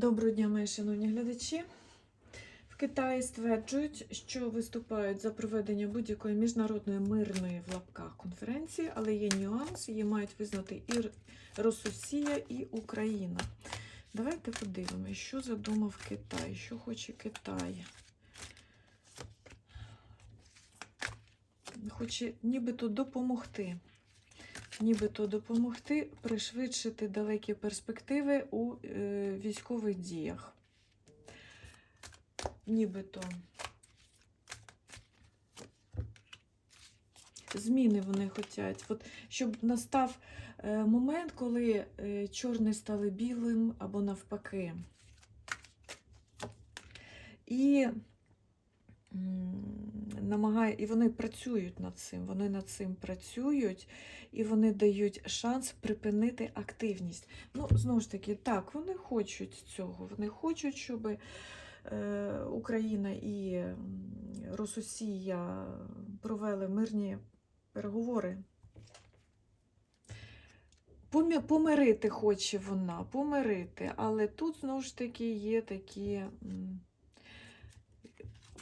Доброго дня, мої шановні глядачі. В Китаї стверджують, що виступають за проведення будь-якої міжнародної мирної в лапках конференції, але є нюанс, її мають визнати і Р- Рососія, і Україна. Давайте подивимося, що задумав Китай, що хоче Китай. Хоче нібито допомогти. Нібито допомогти пришвидшити далекі перспективи у е, військових діях. Нібито. Зміни вони хочуть, От, щоб настав е, момент, коли е, чорні стали білим або навпаки. І м, намагає, і вони працюють над цим. Вони над цим працюють і вони дають шанс припинити активність. Ну, знову ж таки, так, вони хочуть цього. Вони хочуть, щоб е, Україна і м, Рососія провели мирні переговори. Помирити хоче вона, помирити, але тут знову ж таки є такі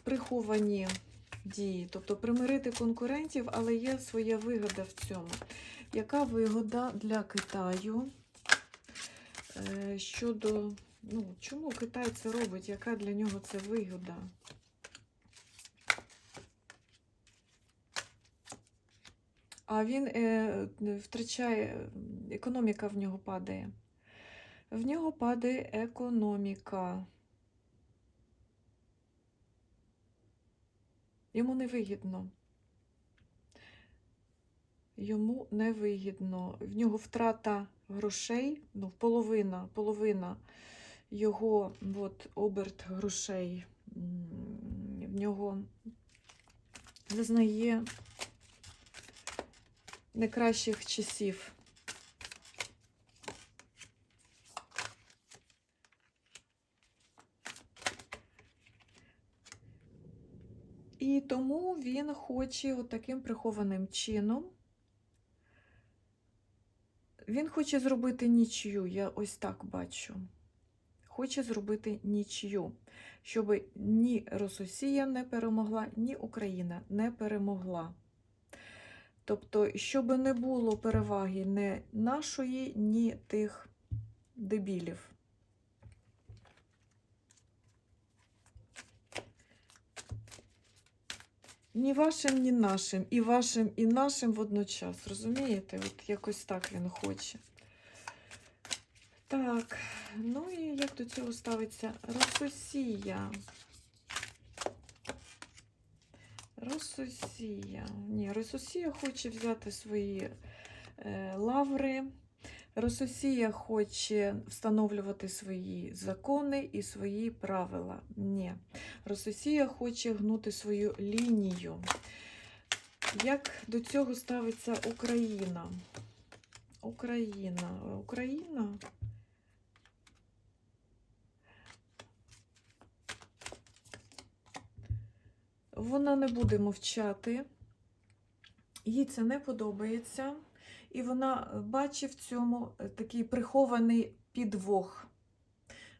приховані дії, тобто примирити конкурентів, але є своя вигода в цьому. Яка вигода для Китаю е, щодо, ну, чому Китай це робить? Яка для нього це вигода? А він е, втрачає, економіка в нього падає. В нього падає економіка. Йому невигідно. Йому невигідно. В нього втрата грошей, ну, половина, половина його от, оберт грошей. В нього зазнає не кращих часів. І тому він хоче от таким прихованим чином. Він хоче зробити нічю, я ось так бачу. Хоче зробити нічю, щоб ні Рососія не перемогла, ні Україна не перемогла. Тобто, щоб не було переваги ні нашої, ні тих дебілів. Ні вашим, ні нашим, і вашим, і нашим водночас. Розумієте? От якось так він хоче. Так, ну і як до цього ставиться Рососія. Рососія. Ні, Рососія хоче взяти свої е, лаври. Рососія хоче встановлювати свої закони і свої правила. Ні. Рососія хоче гнути свою лінію. Як до цього ставиться Україна? Україна. Україна. Вона не буде мовчати, їй це не подобається, і вона бачить в цьому е, такий прихований підвох.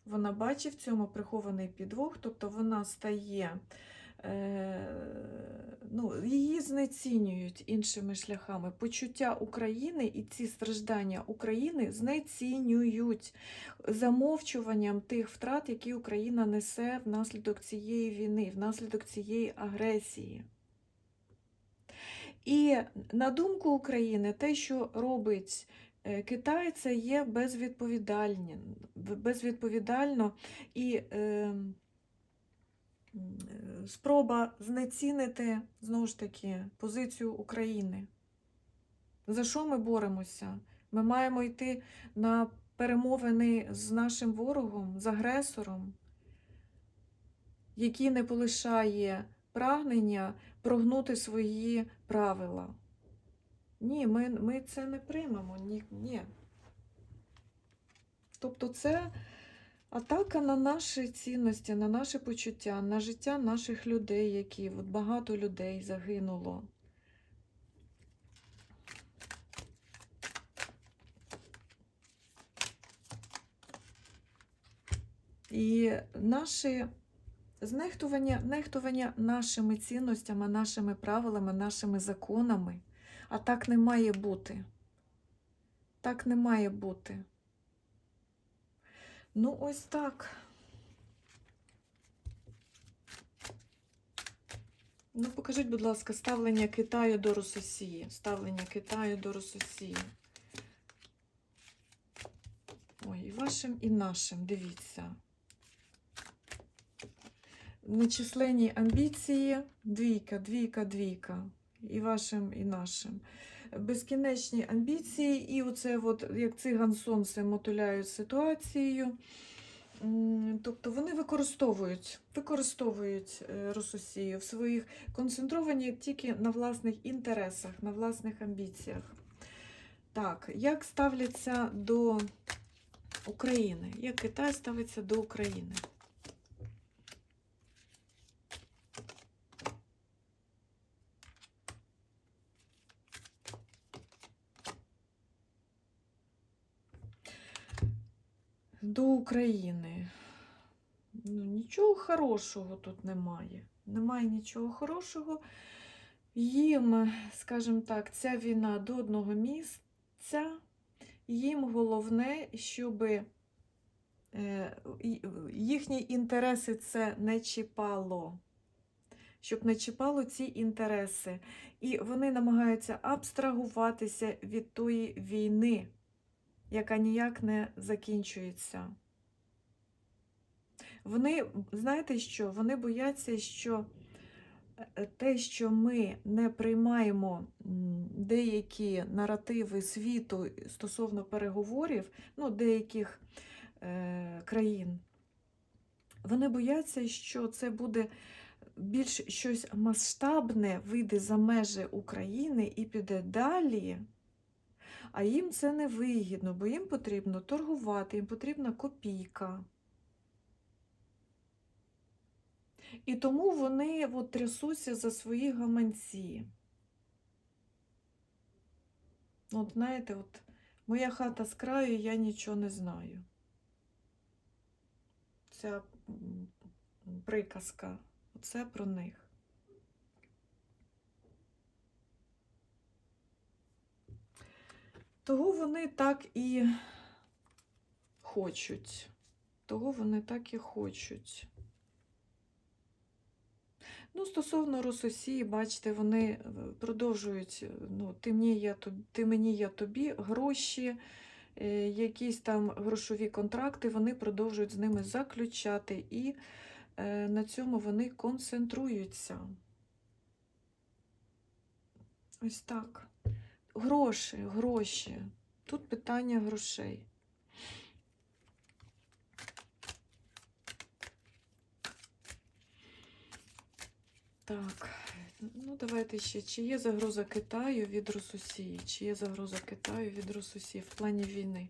Вона бачить в цьому прихований підвох, тобто вона стає, е, ну, її знецінюють іншими шляхами. Почуття України і ці страждання України знецінюють замовчуванням тих втрат, які Україна несе внаслідок цієї війни, внаслідок цієї агресії. І на думку України, те, що робить е, Китай, це є безвідповідально і е, е, спроба знецінити знову ж таки позицію України. За що ми боремося? Ми маємо йти на перемовини з нашим ворогом, з агресором, який не полишає прагнення прогнути свої правила. Ні, ми, ми це не приймемо. Ні, ні. Тобто це атака на наші цінності, на наші почуття, на життя наших людей, які от багато людей загинуло. І наші знехтування, нехтування нашими цінностями, нашими правилами, нашими законами. А так не має бути. Так не має бути. Ну, ось так. Ну, покажіть, будь ласка, ставлення Китаю до Рососії. Ставлення Китаю до Рососії. Ой, і вашим, і нашим, дивіться. Нечисленні амбіції, двійка, двійка, двійка. І вашим, і нашим. Безкінечні амбіції, і оце, от, як циган сонце, мотуляють ситуацією. Тобто вони використовують, використовують е, Рососію в своїх концентровані тільки на власних інтересах, на власних амбіціях. Так, як ставляться до України? Як Китай ставиться до України? До України. Ну, нічого хорошого тут немає. Немає нічого хорошого. Їм, скажімо так, ця війна до одного місця. Їм головне, щоб е, їхні інтереси це не чіпало. Щоб не чіпало ці інтереси. І вони намагаються абстрагуватися від тої війни, яка ніяк не закінчується. Вони, знаєте що? Вони бояться, що е, те, що ми не приймаємо деякі наративи світу стосовно переговорів, ну, деяких е, країн, вони бояться, що це буде більш щось масштабне, вийде за межі України і піде далі. А їм це не вигідно, бо їм потрібно торгувати, їм потрібна копійка. І тому вони от, трясуться за свої гаманці. От знаєте, от моя хата з краю, я нічого не знаю. Ця приказка, оце про них. Того вони так і хочуть. Того вони так і хочуть. Ну, стосовно Рососії, бачите, вони е, продовжують, е, ну, ти мені, я тобі, ти мені, я тобі, гроші, е, якісь там грошові контракти, вони продовжують з ними заключати, і на цьому вони концентруються. Ось так. Гроші, гроші. Тут питання грошей. Так, ну давайте ще. Чи є загроза Китаю від Рососії? Чи є загроза Китаю від Рососії в плані війни?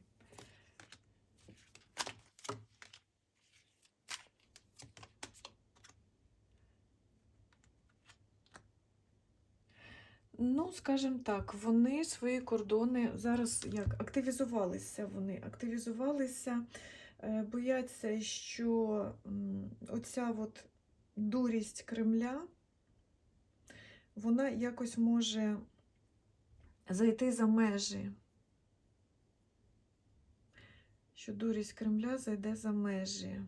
Ну, скажімо так, вони свої кордони зараз як активізувалися вони, активізувалися, е, бояться, що оця от дурість Кремля, вона якось може зайти за межі. Що дурість Кремля зайде за межі.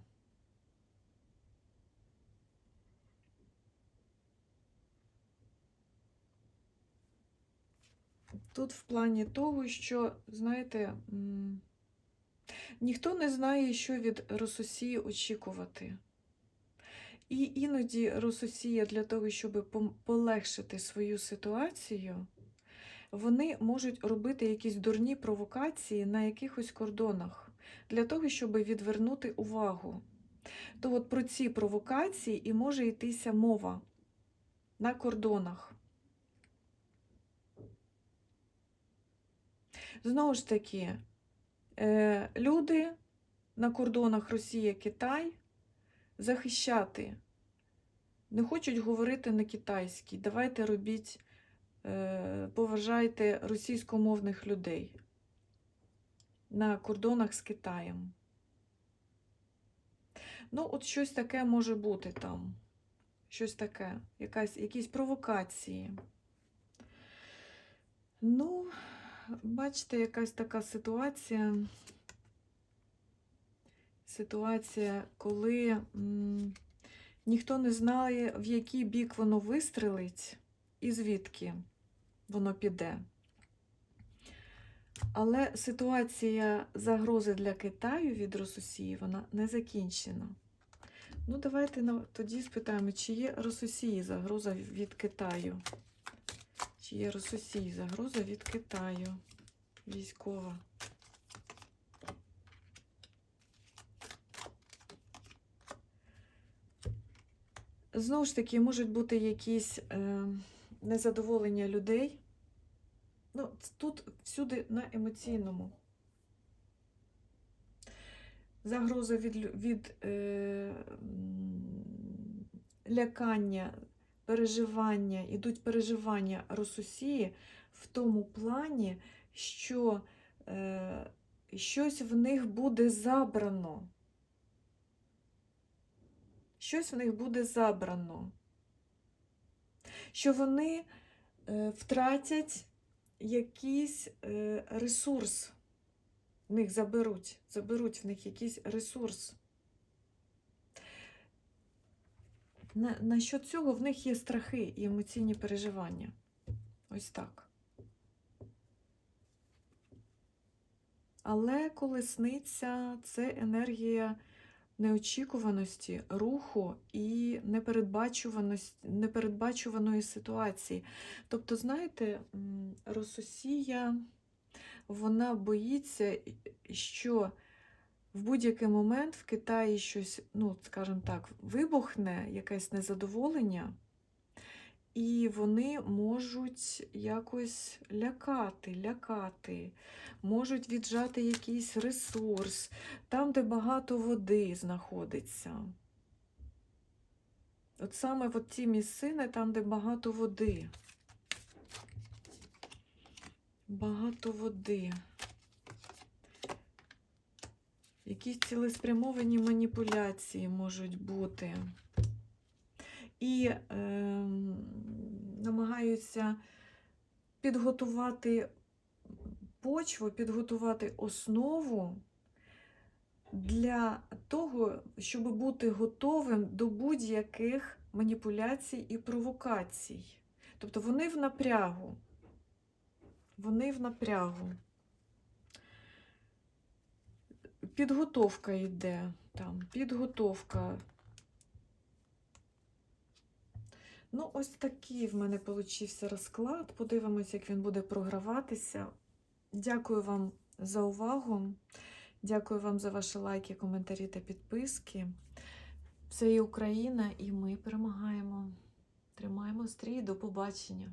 Тут в плані того, що, знаєте, ніхто не знає, що від Рососії очікувати. І іноді Рососія для того, щоб полегшити свою ситуацію, вони можуть робити якісь дурні провокації на якихось кордонах для того, щоб відвернути увагу. То от про ці провокації і може йтися мова на кордонах. Знову ж таки, е, люди на кордонах Росія-Китай захищати. Не хочуть говорити на китайській. Давайте робіть, е, поважайте російськомовних людей на кордонах з Китаєм. Ну, от щось таке може бути там. Щось таке, якась, якісь провокації. Ну, бачите, якась така ситуація. Ситуація, коли м, ніхто не знає, в який бік воно вистрелить і звідки воно піде. Але ситуація загрози для Китаю від Росусії вона не закінчена. Ну, давайте тоді спитаємо, чи є Росусії загроза від Китаю? Чи є Росусії загроза від Китаю? Військова. Знову ж таки, можуть бути якісь е, незадоволення людей. Ну, тут всюди на емоційному. Загроза від, від е, лякання, переживання, ідуть переживання Росусії в тому плані, що е, щось в них буде забрано. Щось в них буде забрано. Що вони е, втратять якийсь е, ресурс. В них заберуть, заберуть в них якийсь ресурс. На, на що цього в них є страхи і емоційні переживання. Ось так. Але колесниця це енергія неочікуваності, руху і непередбачуваної ситуації. Тобто, знаєте, Рососія, вона боїться, що в будь-який момент в Китаї щось, ну, скажімо так, вибухне, якесь незадоволення, і вони можуть якось лякати, лякати, можуть віджати якийсь ресурс, там, де багато води знаходиться. От саме от ті місцини, там, де багато води. Багато води. Якісь цілеспрямовані маніпуляції можуть бути. І е, намагаються підготувати почву, підготувати основу для того, щоб бути готовим до будь-яких маніпуляцій і провокацій. Тобто вони в напрягу. Вони в напрягу. Підготовка йде там, підготовка. Ну, ось такий в мене получився розклад. Подивимось, як він буде програватися. Дякую вам за увагу. Дякую вам за ваші лайки, коментарі та підписки. Це і Україна, і ми перемагаємо. Тримаємо стрій. До побачення!